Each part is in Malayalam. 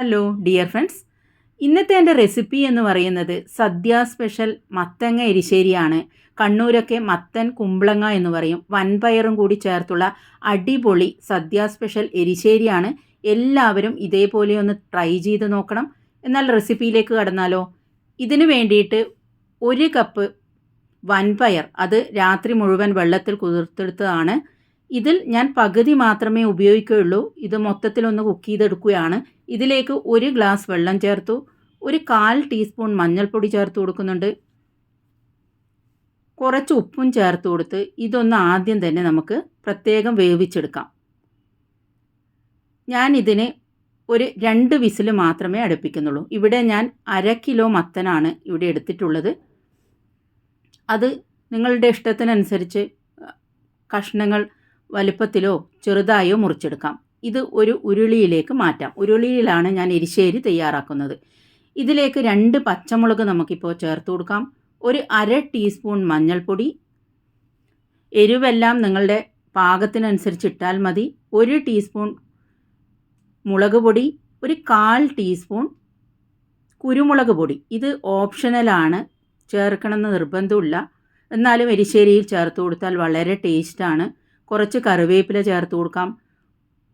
ഹലോ ഡിയർ ഫ്രണ്ട്സ് ഇന്നത്തെ എന്റെ റെസിപ്പി എന്ന് പറയുന്നത് സദ്യ സ്പെഷ്യൽ മത്തങ്ങ എരിശ്ശേരിയാണ്. കണ്ണൂരൊക്കെ മത്തൻ കുമ്പളങ്ങ എന്ന് പറയും. വൻപയറും കൂടി ചേർത്തുള്ള അടിപൊളി സദ്യ സ്പെഷ്യൽ എരിശ്ശേരിയാണ്. എല്ലാവരും ഇതേപോലെ ഒന്ന് ട്രൈ ചെയ്ത് നോക്കണം. എന്നാൽ റെസിപ്പിയിലേക്ക് കടന്നാലോ? ഇതിന് വേണ്ടിയിട്ട് ഒരു കപ്പ് വൻപയർ അത് രാത്രി മുഴുവൻ വെള്ളത്തിൽ കുതിർത്തെടുത്തതാണ്. ഇതിൽ ഞാൻ പകുതി മാത്രമേ ഉപയോഗിക്കുകയുള്ളൂ. ഇത് മൊത്തത്തിലൊന്ന് കുക്ക് ചെയ്തെടുക്കുകയാണ്. ഇതിലേക്ക് ഒരു ഗ്ലാസ് വെള്ളം ചേർത്തു. ഒരു കാൽ ടീസ്പൂൺ മഞ്ഞൾപ്പൊടി ചേർത്ത് കൊടുക്കുന്നുണ്ട്. കുറച്ച് ഉപ്പും ചേർത്ത് കൊടുത്ത് ഇതൊന്ന് ആദ്യം തന്നെ നമുക്ക് പ്രത്യേകം വേവിച്ചെടുക്കാം. ഞാൻ ഇതിന് ഒരു രണ്ട് വിസിൽ മാത്രമേ അടുപ്പിക്കുന്നുള്ളൂ. ഇവിടെ ഞാൻ അര കിലോ മത്തനാണ് ഇവിടെ എടുത്തിട്ടുള്ളത്. അത് നിങ്ങളുടെ ഇഷ്ടത്തിനനുസരിച്ച് കഷ്ണങ്ങൾ വലുപ്പത്തിലോ ചെറുതായോ മുറിച്ചെടുക്കാം. ഇത് ഒരു ഉരുളിയിലേക്ക് മാറ്റാം. ഉരുളിയിലാണ് ഞാൻ എരിശ്ശേരി തയ്യാറാക്കുന്നത്. ഇതിലേക്ക് രണ്ട് പച്ചമുളക് നമുക്കിപ്പോൾ ചേർത്ത് കൊടുക്കാം. ഒരു അര ടീസ്പൂൺ മഞ്ഞൾപ്പൊടി. എരിവെല്ലാം നിങ്ങളുടെ പാകത്തിനനുസരിച്ച് ഇട്ടാൽ മതി. ഒരു ടീസ്പൂൺ മുളക് പൊടി. ഒരു കാൽ ടീസ്പൂൺ കുരുമുളക് പൊടി. ഇത് ഓപ്ഷണലാണ് ചേർക്കണമെന്ന് നിർബന്ധമില്ല എന്നാലും എരിശ്ശേരിയിൽ ചേർത്ത് കൊടുത്താൽ വളരെ ടേസ്റ്റാണ്. കുറച്ച് കറിവേപ്പില ചേർത്ത് കൊടുക്കാം.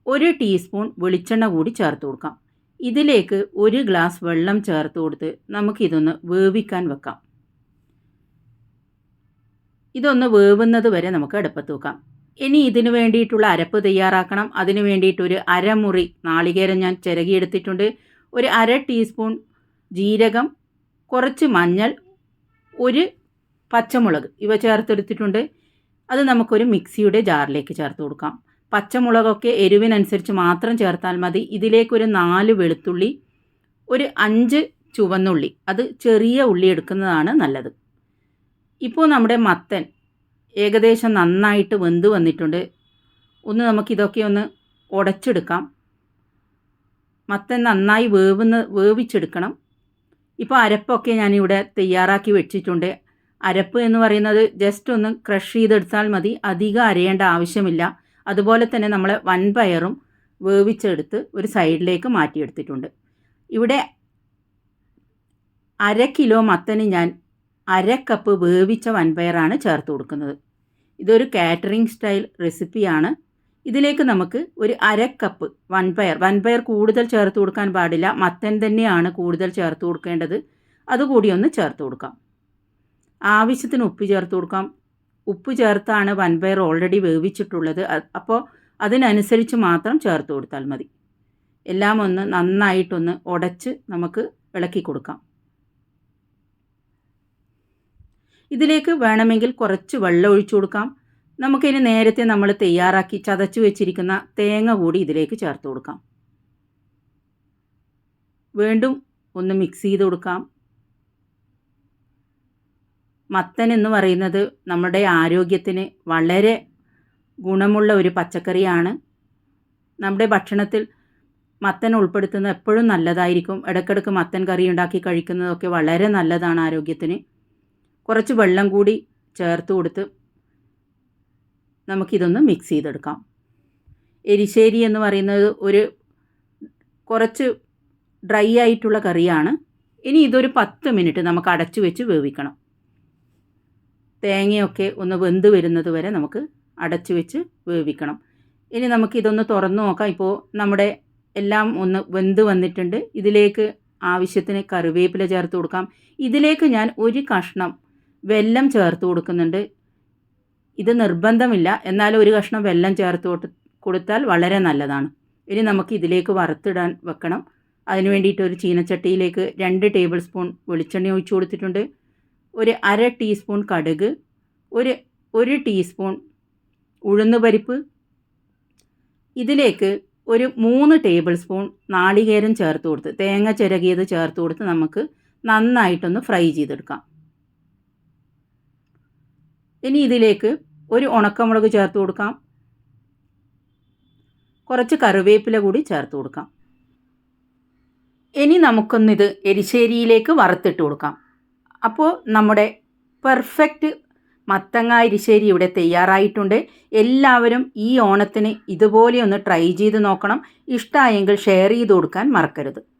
ഒരു ടീസ്പൂൺ വെളിച്ചെണ്ണ കൂടി ചേർത്ത് കൊടുക്കാം. ഇതിലേക്ക് ഒരു ഗ്ലാസ് വെള്ളം ചേർത്ത് കൊടുത്ത് നമുക്കിതൊന്ന് വേവിക്കാൻ വെക്കാം. ഇതൊന്ന് വേവുന്നത് വരെ നമുക്ക് അടുപ്പത്ത് വെക്കാം. ഇനി ഇതിനു വേണ്ടിയിട്ടുള്ള അരപ്പ് തയ്യാറാക്കണം. അതിനു വേണ്ടിയിട്ട് ഒരു അരമുറി നാളികേരം ഞാൻ ചിരകിയെടുത്തിട്ടുണ്ട്. ഒരു അര ടീസ്പൂൺ ജീരകം കുറച്ച് മഞ്ഞൾ ഒരു പച്ചമുളക് ഇവ ചേർത്തെടുത്തിട്ടുണ്ട്. അത് നമുക്കൊരു മിക്സിയുടെ ജാറിലേക്ക് ചേർത്ത് കൊടുക്കാം. പച്ചമുളകൊക്കെ എരിവിനനുസരിച്ച് മാത്രം ചേർത്താൽ മതി. ഇതിലേക്കൊരു നാല് വെളുത്തുള്ളി ഒരു അഞ്ച് ചുവന്നുള്ളി. അത് ചെറിയ ഉള്ളി എടുക്കുന്നതാണ് നല്ലത്. ഇപ്പോൾ നമ്മുടെ മത്തൻ ഏകദേശം നന്നായിട്ട് വെന്ത് വന്നിട്ടുണ്ട്. ഒന്ന് നമുക്കിതൊക്കെ ഒന്ന് ഉടച്ചെടുക്കാം മത്തൻ നന്നായി വേവുന്ന വേവിച്ചെടുക്കണം. ഇപ്പോൾ അരപ്പൊക്കെ ഞാനിവിടെ തയ്യാറാക്കി വെച്ചിട്ടുണ്ട്. അരപ്പ് എന്ന് പറയുന്നത് ജസ്റ്റ് ഒന്ന് ക്രഷ് ചെയ്തെടുത്താൽ മതി. അധികം അരയേണ്ട ആവശ്യമില്ല. അതുപോലെ തന്നെ നമ്മൾ വൻപയറും വേവിച്ചെടുത്ത് ഒരു സൈഡിലേക്ക് മാറ്റിയെടുത്തിട്ടുണ്ട്. ഇവിടെ അര കിലോ മത്തന് ഞാൻ അര കപ്പ് വേവിച്ച വൻപയറാണ് ചേർത്ത് കൊടുക്കുന്നത്. ഇതൊരു കാറ്ററിംഗ് സ്റ്റൈൽ റെസിപ്പിയാണ് ഇതിലേക്ക് നമുക്ക് ഒരു അര കപ്പ് വൻപയർ വൻപയർ കൂടുതൽ ചേർത്ത് കൊടുക്കാൻ പാടില്ല. മത്തൻ തന്നെയാണ് കൂടുതൽ ചേർത്ത് കൊടുക്കേണ്ടത്. അതുകൂടി ഒന്ന് ചേർത്ത് കൊടുക്കാം. ആവശ്യത്തിന് ഉപ്പ് ചേർത്ത് കൊടുക്കാം. ഉപ്പ് ചേർത്താണ് വൻപയർ ഓൾറെഡി വേവിച്ചിട്ടുള്ളത്. അപ്പോൾ അതിനനുസരിച്ച് മാത്രം ചേർത്ത് കൊടുത്താൽ മതി. എല്ലാം ഒന്ന് നന്നായിട്ടൊന്ന് ഉടച്ച് നമുക്ക് ഇളക്കി കൊടുക്കാം. ഇതിലേക്ക് വേണമെങ്കിൽ കുറച്ച് വെള്ളം ഒഴിച്ചു കൊടുക്കാം. നമുക്കിനി നേരത്തെ നമ്മൾ തയ്യാറാക്കി ചതച്ചു വെച്ചിരിക്കുന്ന തേങ്ങ കൂടി ഇതിലേക്ക് ചേർത്ത് കൊടുക്കാം. വീണ്ടും ഒന്ന് മിക്സ് ചെയ്ത് കൊടുക്കാം. മത്തൻ എന്ന് പറയുന്നത് നമ്മുടെ ആരോഗ്യത്തിന് വളരെ ഗുണമുള്ള ഒരു പച്ചക്കറിയാണ്. നമ്മുടെ ഭക്ഷണത്തിൽ മത്തൻ ഉൾപ്പെടുത്തുന്നത് എപ്പോഴും നല്ലതായിരിക്കും. ഇടയ്ക്കിടയ്ക്ക് മത്തൻ കറി ഉണ്ടാക്കി കഴിക്കുന്നതൊക്കെ വളരെ നല്ലതാണ് ആരോഗ്യത്തിന്. കുറച്ച് വെള്ളം കൂടി ചേർത്ത് കൊടുത്ത് നമുക്കിതൊന്ന് മിക്സ് ചെയ്തെടുക്കാം. എരിശ്ശേരി എന്ന് പറയുന്നത് ഒരു കുറച്ച് ഡ്രൈ ആയിട്ടുള്ള കറിയാണ്. ഇനി ഇതൊരു പത്ത് മിനിറ്റ് നമുക്ക് അടച്ചു വെച്ച് വേവിക്കണം. തേങ്ങയൊക്കെ ഒന്ന് വെന്ത് വരുന്നത് വരെ നമുക്ക് അടച്ചു വെച്ച് വേവിക്കണം. ഇനി നമുക്കിതൊന്ന് തുറന്നു നോക്കാം. ഇപ്പോൾ നമ്മുടെ എല്ലാം ഒന്ന് വെന്ത് വന്നിട്ടുണ്ട്. ഇതിലേക്ക് ആവശ്യത്തിന് കറിവേപ്പില ചേർത്ത് കൊടുക്കാം. ഇതിലേക്ക് ഞാൻ ഒരു കഷ്ണം വെല്ലം ചേർത്ത് കൊടുക്കുന്നുണ്ട്. ഇത് നിർബന്ധമില്ല. എന്നാൽ ഒരു കഷ്ണം വെല്ലം ചേർത്ത് കൊടുത്താൽ വളരെ നല്ലതാണ്. ഇനി നമുക്ക് ഇതിലേക്ക് വറുത്തിടാൻ വെക്കണം. അതിന് വേണ്ടിയിട്ട് ഒരു ചീനച്ചട്ടിയിലേക്ക് രണ്ട് ടേബിൾ സ്പൂൺ വെളിച്ചെണ്ണ ഒഴിച്ചു കൊടുത്തിട്ടുണ്ട്. ഒരു അര ടീസ്പൂൺ കടുക് ഒരു ഒരു ടീസ്പൂൺ ഉഴുന്നുപരിപ്പ് ഇതിലേക്ക് ഒരു മൂന്ന് ടേബിൾ സ്പൂൺ നാളികേരം ചേർത്ത് കൊടുത്ത് തേങ്ങ ചിരകിയത് ചേർത്ത് കൊടുത്ത് നമുക്ക് നന്നായിട്ടൊന്ന് ഫ്രൈ ചെയ്തെടുക്കാം. ഇനി ഇതിലേക്ക് ഒരു ഉണക്കമുളക് ചേർത്ത് കൊടുക്കാം. കുറച്ച് കറിവേപ്പില കൂടി ചേർത്ത് കൊടുക്കാം. ഇനി നമുക്കൊന്നിത് എരിശ്ശേരിയിലേക്ക് വറുത്തിട്ട് കൊടുക്കാം. അപ്പോൾ നമ്മുടെ പെർഫെക്റ്റ് മത്തങ്ങ ഇവിടെ തയ്യാറായിട്ടുണ്ട്. എല്ലാവരും ഈ ഓണത്തിന് ഇതുപോലെ ഒന്ന് ട്രൈ ചെയ്ത് നോക്കണം. ഇഷ്ടമായെങ്കിൽ ഷെയർ ചെയ്ത് കൊടുക്കാൻ മറക്കരുത്.